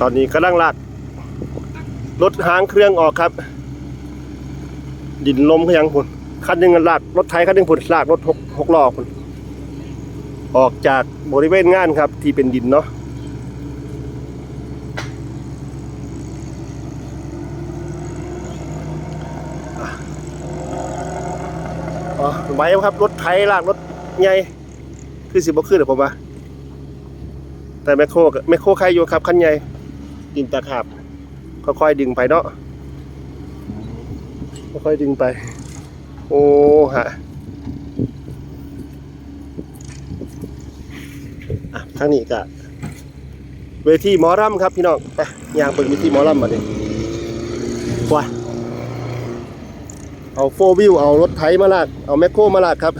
ตอนนี้กำลังลากรถหางเครื่องออกครับ ดินลมขยังพุ่นคันหนึ่งลากรถไถคันหนึ่งพุ่นลากรถหกหกล้อพุ่นออกจากบริเวณงานครับ ที่เป็นดินเนาะอ๋อไหวครับ รถไถลากรถใหญ่คือสิบ่ขึ้นหรือผมว่าแต่แมคโครแมคโครใครอยู่ครับคันใหญ่ ดินตะขาบค่อยๆดึงไปเนาะค่อยๆดึงไป โอ้ฮะอะทางนี้ก็เวทีหมอรำครับพี่น้องไปยางเปิดเวทีหมอรำมาดิว้าเอาโฟวิวเอารถไถมาลาก เอาแมคโครมาลากครับ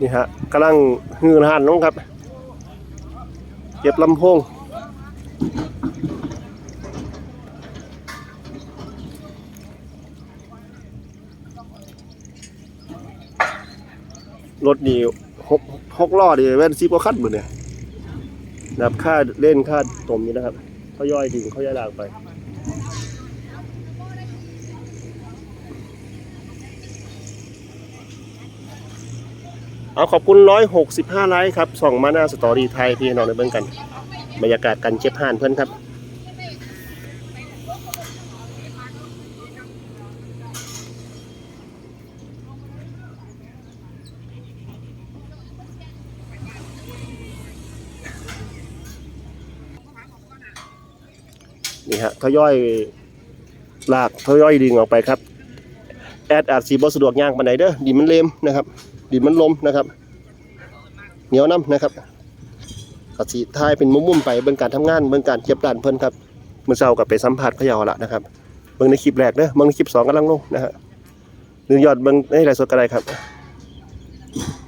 นี่ฮะกำลังฮือหานน้องครับ เก็บลำโพงรถนี่หกหกล้อดิแว่นซีโปคัดหมดเนี่ยนับค่าเล่นค่าตมนี่นะครับเขาย่อยดึงเขาย่อยลากไป เอาขอบคุณ 165 ไลค์ครับส่องมาหน้าสตอรี่ไทยพี่น้องในเบื้องกัน บรรยากาศกันเจ็บห่านเพื่อนครับนี่ฮะทยอยลากทยอยดึงออกไปครับ แอดอาจสีบสะดวกย่างปันไหนเด้อดิมันเลมนะครับ ดินมันลมนะครับ เหนียวน้ำนะครับกสีทายเป็นมุมๆไปเบิ่งการทำงานเบิ่งการเก็บด่านเพิ่นครับเมื่อเช้ากับไปสัมผัสเขาเยาละนะครับเบิ่งในคลิปแรกเด้อเบิ่งในคลิปสองกำลังลงนะฮะหนึ่งยอดเบิ่งในไลสดก็ได้ครับ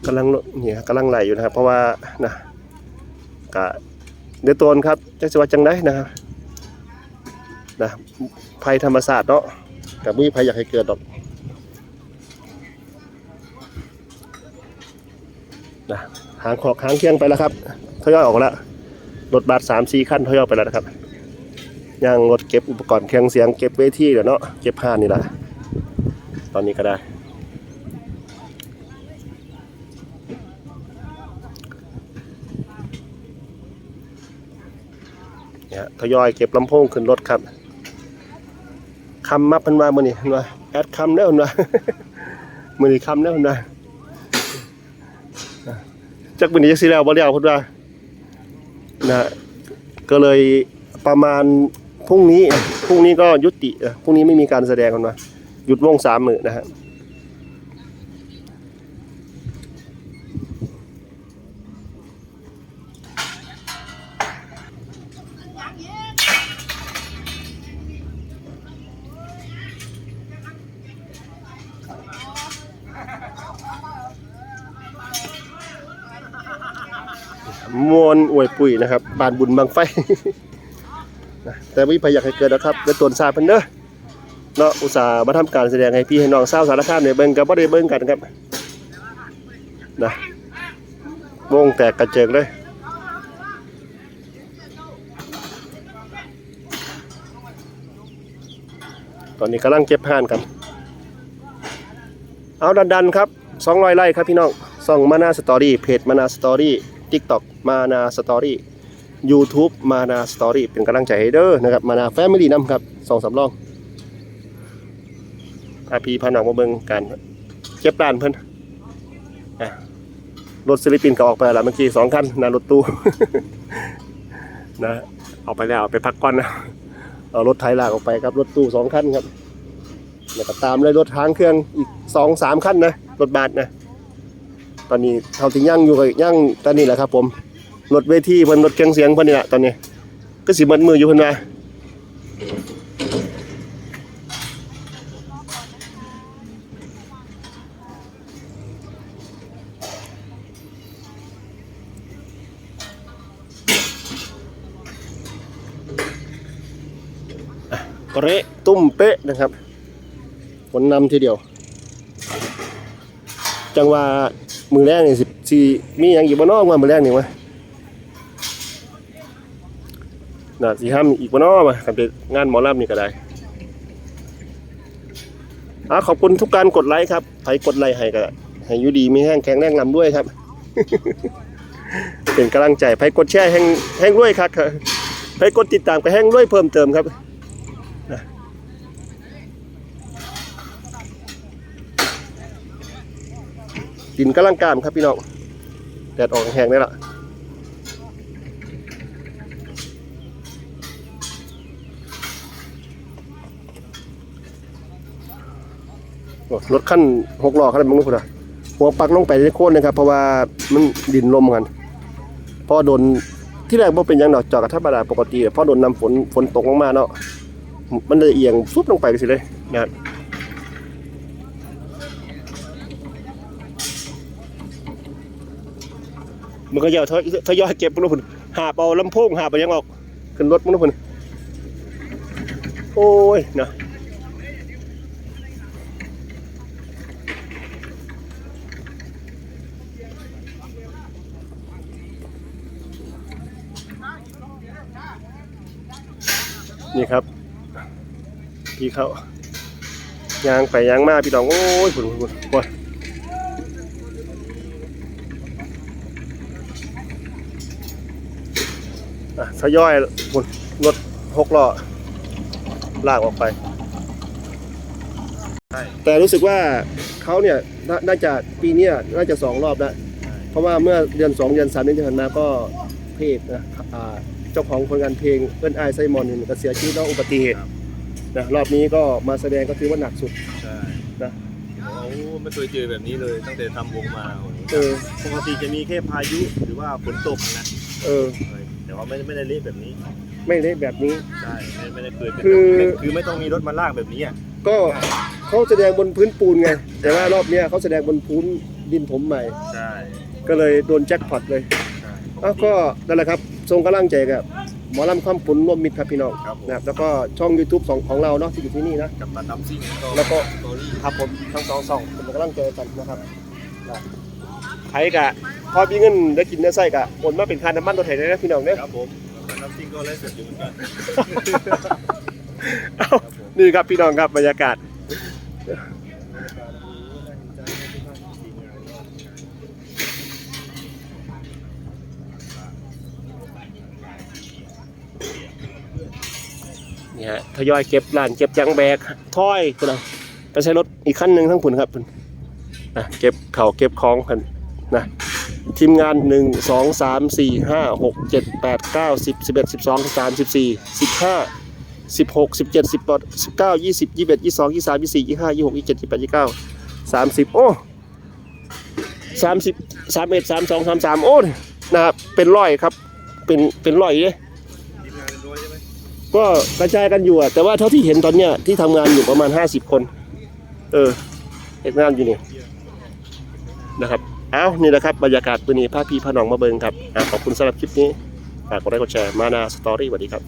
กำลังลงนี่กำลังไหลอยู่นะครับ เพราะว่านะกะเดือดตนครับจักสิว่าจังได้นะครับนะภัยธรรมศาสตร์เนาะกับมีภัยอยากให้เกิดดอก นะหางขอกหางเคียงไปแล้วครับทยอยออกแล้วรถบัสสามสี่ขั้นทยอยไปแล้วนะครับยังรถเก็บอุปกรณ์เครื่องเสียงเก็บเวทีเดี๋ยวเนาะเก็บผ้านี่แหละตอนนี้ก็ได้ เนี่ยทยอยเก็บลำโพงขึ้นรถครับคำมับพันว่ามือนี่เห็นว่าแอดคำเด้อเห็นว่ามือนี่คำเด้อเห็นว่า จักเป็นจักสิแล้วบ่แล้วเพิ่นว่านะก็เลยประมาณพรุ่งนี้พรุ่งนี้ก็ยุติพรุ่งนี้ไม่มีการแสดงกันมาหยุดวงสามมือนะฮะ มวนอวยปุ๋ยนะครับบานบุญบางไฟนะแต่วิพยากให้เกิดนะครับและตวนซาเพิ่นเด้อเนาะอุตส่าห์มาทำการแสดงให้พี่ให้น้องเศร้าวสารคามเนี่ยเบิ่งก็บ่ได้เบิ่งกันครับนะวงแตกกระเจิงเลยตอนนี้กำลังเก็บห่านกัน เอาดันๆครับ 200ไร่ครับพี่น้องส่องมานาสตอรี่เพจมานาสตอรี่ TikTok มานาสตอรี่ YouTube มานาสตอรี่เป็นกำลังใจให้เด้อนะครับมานาแฟมิลี่นำครับสองสามรองพาพี่พาน้องมาเบิ่งกันเก็บร้านเพิ่นรถศิลปินก็ออกไปแล้วเมื่อกี้สองคันหนารถตู้นะออกไปแล้วไปพักก่อนนะเอารถไถลากออกไปครับรถตู้สองคันครับแล้วก็ตามเลยรถทางเครื่องอีกสองสามคันนะรถบาทนะ ตอนนี้เท่าที่ย่างอยู่ก็ย่างตอนนี้แหละครับผมรถเวทีเพิ่นรถเครื่องเสียงเพิ่นนี่แหละตอนนี้ ก็สิมัดมืออยู่เพิ่นว่าอะเปะตุ้มเป๊ะนะครับผลนำทีเดียว จังว่า มือแรกนี่สิสิมีหยังอยู่บ่เนอกว่ามือแรกนี่วะน่าสิห้ามอีกบ่เนอกมาคันเป็นงานหมอลำนี่ก็ได้อะขอบคุณทุกการกดไลค์ครับใครกดไลค์ให้ก็ให้อยู่ดีมีแห้งแข็งแรงลำด้วยครับ เป็นกำลังใจใครกดแชร์แห้งแห้งด้วยครับใครกดติดตามก็แห้งด้วยเพิ่มเติมครับ ดินกำลังกามครับพี่น้องแดดออกแห้งได้ละรถขั้นหกล้อขั้นมึงรู้พุ่นอะหัวปักลงไปในโค่นนะครับ เพราะว่ามันดินลมกันพอโดนที่แรกบ่เป็นยังดอกจอดกับธรรมดาปกติแต่พอโดนน้ำฝนฝนตกลงมาเนาะมันเลยเอียงฟุบลงไปสิเลยนะครับ มันก็ยอะทยอยเก็บมันพุ่นหาเอาลำโพงหาไปยังออกขึ้นรถมันพุ่นโอ้ยนะนี่ครับ พี่เขายางไปยางมาพี่น้องโอ้ยพุ่นพุ่นพุ่นโอ้ย อะ ทยอยหมุนรถหกล้อลากออกไปใช่แต่รู้สึกว่าเขาเนี่ยนาน่าจะปีเนี้ยน่าจะสองรอบแล้วเพราะว่าเมื่อเดือนสองเดือนสามเดือนที่ผ่านมาก็เพศนะอ่าเจ้าของผลงานเพลงเอิ้นไอายไซมอนนี่ก็เสียชีวิตแล้วอุบัติเหตุนะรอบนี้ก็มาแสดงก็ถือว่าหนักสุดใช่นะโอ้ไม่เคยเจอแบบนี้เลยตั้งแต่ทำวงมาโอ้โหเออปกติจะมีแค่พายุหรือว่าฝนตกนะเออ แต่ว่าไม่ไม่ได้เละแบบนี้ไม่เละแบบนี้ ใช่ไม่ไม่ได้เคยเป็นคือไม่คือไม่ต้องมีรถมาลากแบบนี้อะก็เขาแสดงบนพื้นปูนไง แต่ว่ารอบเนี้ยเขาแสดงบนพื้นดินถมใหม่ ใช่ก็เลยโดนแจ็คพอตเลยใช่อ้าวก็นั่นแหละครับทรงกำลังใจกับหมอลำข้ามปุนร่วมมิตรครับพี่น้องครับผมนะครับแล้วก็ช่อง YouTube ของของเราเนาะที่อยู่ที่นี่นะ กับตันดัมซิ่งแล้วก็สตอรี่ครับผมทั้งสองสองเป็นกำลังใจกันนะครับนะ ใครกะพอมีเงินได้กินได้ใส่กะโอนมาเป็นค่าน้ำมันรถไถได้นะพี่น้องเนี่ยครับผมกับตันดัมซิ่งก็เล่นเสร็จอยู่เหมือนกันเอ้านี่ครับพี่น้องครับบรรยากาศนี่ฮะทยอยเก็บร้านเก็บยังแบกถ้อยคุณนะไปใช้รถอีกคันหนึ่งทั้งคุณครับคุณนะเก็บเข่าวเก็บของกัน นะทีมงานหนึ่งสองสามสี่ห้าหกเจ็ดแปดเก้าสิบสิบเอ็ดสิบสองสิบสามสิบสี่สิบห้าสิบหกสิบเจ็ดสิบแปดสิบเก้ายี่สิบยี่สิบเอ็ดยี่สองยี่สามยี่สี่ยี่ห้ายี่หกยี่เจ็ดยี่แปดยี่เก้าสามสิบโอ้สามสิบสามเอ็ดสามสองสามสามโอ้นะครับเป็นร้อยครับ เป็นเป็นร้อยเลยก็กระจายกันอยู่อะแต่ว่าเท่าที่เห็นตอนเนี้ยที่ทำงานอยู่ประมาณห้าสิบคน เออเห็นงานอยู่นี่นะครับ เอานี่แหละครับบรรยากาศตัวนี้ภาพี่พนองมาเบิงครับอขอบคุณสำหรับคลิปนี้ฝากกดไลค์กดแชร์มานาสตอรี่สวัสดีครับ